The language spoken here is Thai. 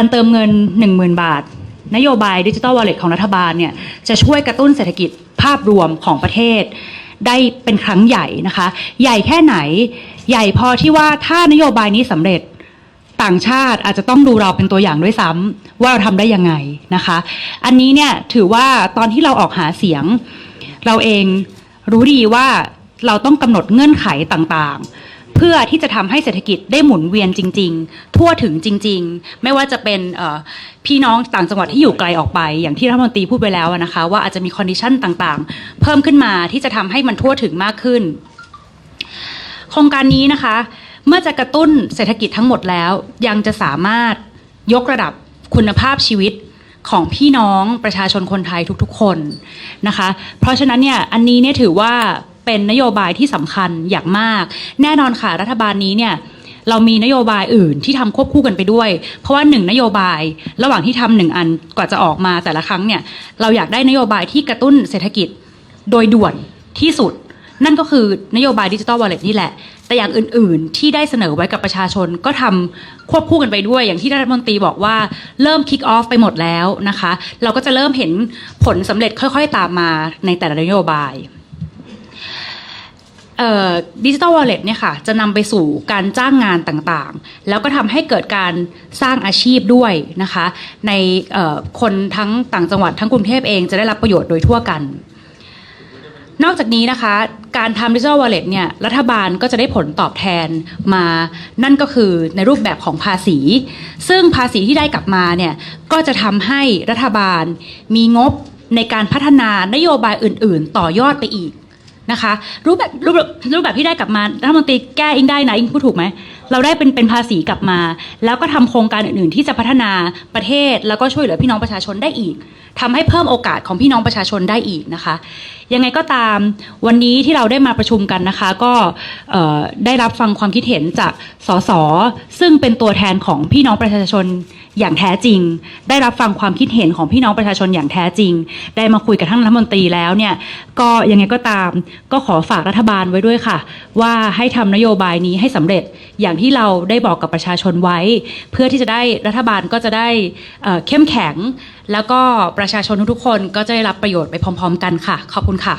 การเติมเงิน 10,000 บาท นโยบายดิจิ t a ลวอลเล็ตของรัฐบาลเนี่ยจะช่วยกระตุ้นเศรษฐกิจภาพรวมของประเทศ ได้เป็นครั้งใหญ่นะคะ ใหญ่แค่ไหน ใหญ่พอที่ว่าถ้านโยบายนี้สำเร็จต่างชาติอาจจะต้องดูเราเป็นตัวอย่างด้วยซ้ำว่าเราทำได้ยังไงนะคะ อันนี้เนี่ยถือว่าตอนที่เราออกหาเสียง เราเองรู้ดีว่าเราต้องกำหนดเงื่อนไขต่างๆ เพื่อที่จะทำให้เศรษฐกิจได้หมุนเวียนจริง ๆ ทั่วถึงจริง ๆ ไม่ว่าจะเป็นพี่น้องต่างจังหวัดที่อยู่ไกลออกไป อย่างที่รัฐมนตรีพูดไปแล้วนะคะว่าอาจจะมีคอนดิชันต่างๆ เพิ่มขึ้นมาที่จะทำให้มันทั่วถึงมากขึ้น โครงการนี้นะคะ เมื่อจะกระตุ้นเศรษฐกิจทั้งหมดแล้ว ยังจะสามารถยกระดับคุณภาพชีวิตของพี่น้องประชาชนคนไทยทุกๆ คนนะคะ เพราะฉะนั้นเนี่ยอันนี้เนี่ยถือว่า เป็นนโยบายที่สำคัญอย่างมาก แน่นอนค่ะรัฐบาลนี้เนี่ยเรามีนโยบายอื่นที่ทำควบคู่กันไปด้วย เพราะว่าหนึ่งนโยบาย ระหว่างที่ทำหนึ่งอันกว่าจะออกมาแต่ละครั้งเนี่ยเราอยากได้นโยบายที่กระตุ้นเศรษฐกิจโดยด่วนที่สุด นั่นก็คือนโยบายดิจิ t a ลวอลเล็ตนี่แหละ แต่อย่างอื่นๆ ที่ได้เสนอไว้กับประชาชนก็ทำควบคู่กันไปด้วย อย่างที่รัฐมนตรีบอกว่าเริ่มคิกออฟไปหมดแล้วนะคะ เราก็จะเริ่มเห็นผลสำเร็จค่อยๆ ตามมาในแต่ละนโยบาย ดิจิ t a ลวอลเล็ตเนี่ยค่ะจะนำไปสู่การจ้างงานต่างๆ แล้วก็ทำให้เกิดการสร้างอาชีพด้วยนะคะ ในคนทั้งต่างจังหวัดทั้งกรุงเทพเองจะได้รับประโยชน์โดยทั่วกัน นอกจากนี้นะคะ การทำดิจิทัลวอลเล็ตเนี่ยรัฐบาลก็จะได้ผลตอบแทนมานั่นก็คือในรูปแบบของภาษี ซึ่งภาษีที่ได้กลับมาเนี่ยก็จะทำให้รัฐบาลมีงบในการพัฒนานโยบายอื่น ๆ ต่อยอดไปอีก นะคะรูปแบบรูปแบบรูปแบบที่ได้กลับมารัฐมนตรีแก้อิงได้นะอิงพูดถูกไหมเราได้เป็นเป็นภาษีกลับมา แล้วก็ทำโครงการอื่นๆ ที่จะพัฒนาประเทศแล้วก็ช่วยเหลือพี่น้องประชาชนได้อีกทำให้เพิ่มโอกาสของพี่น้องประชาชนได้อีกนะคะ ยังไงก็ตามวันนี้ที่เราได้มาประชุมกันนะคะ ก็ได้รับฟังความคิดเห็นจากสสซึ่งเป็นตัวแทนของพี่น้องประชาชนอย่างแท้จริง ได้รับฟังความคิดเห็นของพี่น้องประชาชนอย่างแท้จริง ได้มาคุยกับท่านรัฐมนตรีแล้วเนี่ยก็ยังไงก็ตามก็ขอฝากรัฐบาลไว้ด้วยค่ะ ว่าให้ทำนโยบายนี้ให้สำเร็จอย่างที่เราได้บอกกับประชาชนไว้ เพื่อที่จะได้รัฐบาลก็จะได้เข้มแข็ง แล้วก็ประชาชนทุกๆคนก็จะได้รับประโยชน์ไปพร้อม ๆ กันค่ะ ขอบคุณค่ะ